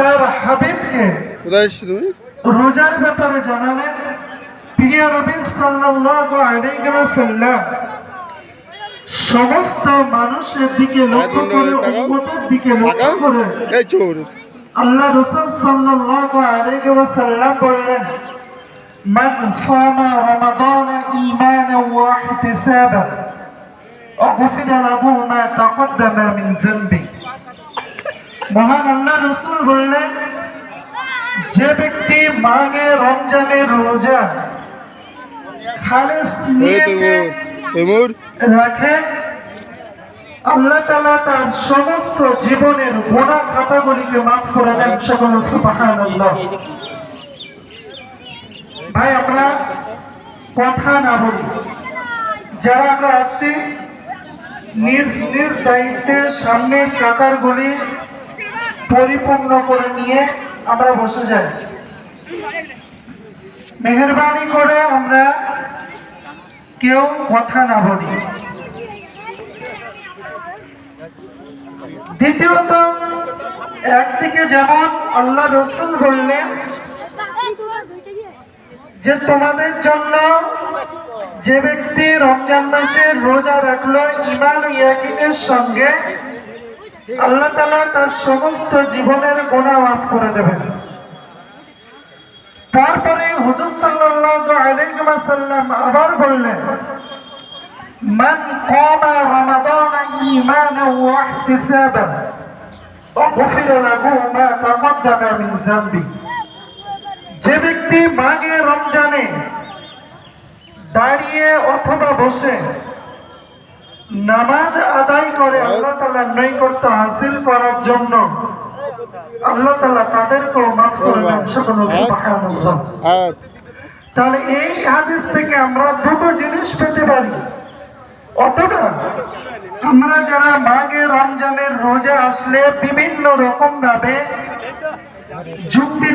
তার হাবিবকে রোজার ব্যাপারে জানালেন প্রিয় নবী সমস্ত মানুষের দিকে লক্ষ্য করে উম্মতের দিকে লক্ষ্য করে। আল্লাহ রাসূল সাল্লাল্লাহু বললেন মান সামা রমাদান ঈমানান ওয়া ইহতিসাবা উগফির লাহু মা তাকদ্দামা মিন মহান আল্লাহ রসুল বললেন যে ব্যক্তি মাঘে রমজানের রোজা খালেস আল্লাহ তালা তার সমস্ত জীবনের গোনা খাতাগুলিকে মাফ করে দেন সকল ভাই আমরা কথা না বলি। যারা আমরা আসছি নিজ নিজ দায়িত্বে সামনের কাতারগুলি পরিপূর্ণ করে নিয়ে আমরা বসে যাই। মেহরবানি করে আমরা কেউ কথা না বলি। দ্বিতীয়ত, একদিকে যেমন আল্লাহ রসুল বললেন যে, তোমাদের জন্য যে ব্যক্তি রমজান মাসে রোজা রাখল ইমান ইয়াকিনের সঙ্গে আল্লাহ তালা তার সমস্ত জীবনের গোনা মাফ করে দেবেন। তারপরে হুজুর সাল্লাল্লাহু আবার বললেন, মান মা যে ব্যক্তি মাঘে রমজানে দাঁড়িয়ে অথবা বসে নামাজ আদায় করে আল্লাহ তালা নৈকট্য হাসিল করার জন্য আল্লাহ তালা তাদেরকেও মাফ করে দেন, সকল তাহলে এই হাদিস থেকে আমরা দুটো জিনিস পেতে পারি। অথবা আমরা যারা মাঘে রমজানের রোজা আসলে বিভিন্ন রকম ভাবে যুক্তি